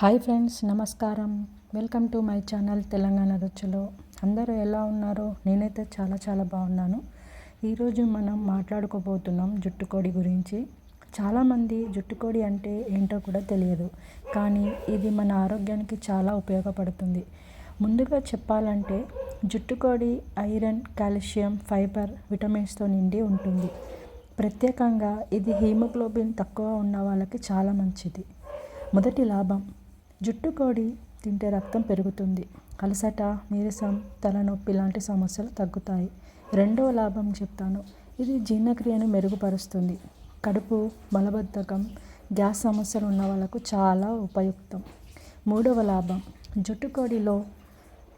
Hi friends నమస్కారం. Welcome to my channel Telangana రుచులు. అందరూ ఎలా ఉన్నారు? నేనైతే చాలా చాలా బాగున్నాను. ఈరోజు మనం మాట్లాడుకోబోతున్నాం జుట్టుకోడి గురించి. చాలామంది జుట్టుకోడి అంటే ఏంటో కూడా తెలియదు. కానీ ఇది మన ఆరోగ్యానికి చాలా ఉపయోగపడుతుంది. ముందుగా చెప్పాలంటే జుట్టుకోడి ఐరన్ కాల్షియం ఫైబర్ విటమిన్స్తో నిండి ఉంటుంది. ప్రత్యేకంగా ఇది హీమోగ్లోబిన్ తక్కువ ఉన్న వాళ్ళకి చాలా మంచిది. మొదటి లాభం జుట్టుకోడి తింటే రక్తం పెరుగుతుంది. అలసట నీరసం తలనొప్పి లాంటి సమస్యలు తగ్గుతాయి. రెండవ లాభం చెప్తాను. ఇది జీర్ణక్రియను మెరుగుపరుస్తుంది. కడుపు బలబద్ధకం గ్యాస్ సమస్యలు ఉన్న వాళ్ళకు చాలా ఉపయుక్తం. మూడవ లాభం. జుట్టుకోడిలో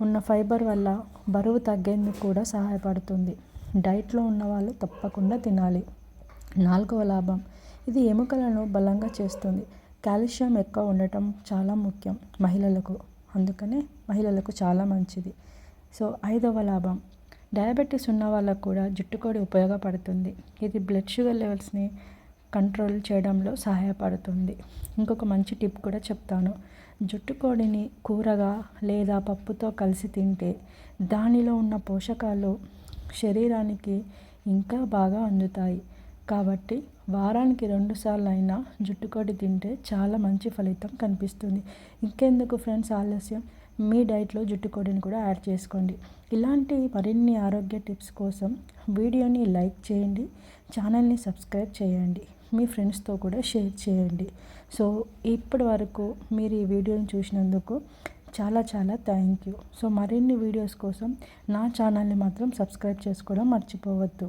ఉన్న ఫైబర్ వల్ల బరువు తగ్గేందుకు కూడా సహాయపడుతుంది. డైట్లో ఉన్నవాళ్ళు తప్పకుండా తినాలి. నాలుగవ లాభం. ఇది ఎముకలను బలంగా చేస్తుంది. కాల్షియం ఎక్కువ ఉండటం చాలా ముఖ్యం మహిళలకు. అందుకనే మహిళలకు చాలా మంచిది. సో ఐదవ లాభం. డయాబెటీస్ ఉన్న వాళ్ళకు కూడా జుట్టుకోడి ఉపయోగపడుతుంది. ఇది బ్లడ్ షుగర్ లెవెల్స్ని కంట్రోల్ చేయడంలో సహాయపడుతుంది. ఇంకొక మంచి టిప్ కూడా చెప్తాను. జుట్టుకోడిని కూరగా లేదా పప్పుతో కలిసి తింటే దానిలో ఉన్న పోషకాలు శరీరానికి ఇంకా బాగా అందుతాయి. కాబట్టి వారానికి రెండుసార్లు అయినా జుట్టుకోడి తింటే చాలా మంచి ఫలితం కనిపిస్తుంది. ఇంకెందుకు ఫ్రెండ్స్ ఆలస్యం? మీ డైట్లో జుట్టుకోడిని కూడా యాడ్ చేసుకోండి. ఇలాంటి మరిన్ని ఆరోగ్య టిప్స్ కోసం వీడియోని లైక్ చేయండి ఛానల్ని సబ్స్క్రైబ్ చేయండి మీ ఫ్రెండ్స్తో కూడా షేర్ చేయండి. సో ఇప్పటి వరకు మీరు ఈ వీడియోని చూసినందుకు చాలా చాలా థ్యాంక్ యూ. సో మరిన్ని వీడియోస్ కోసం నా ఛానల్ని మాత్రం సబ్స్క్రైబ్ చేసుకోవడం మర్చిపోవద్దు.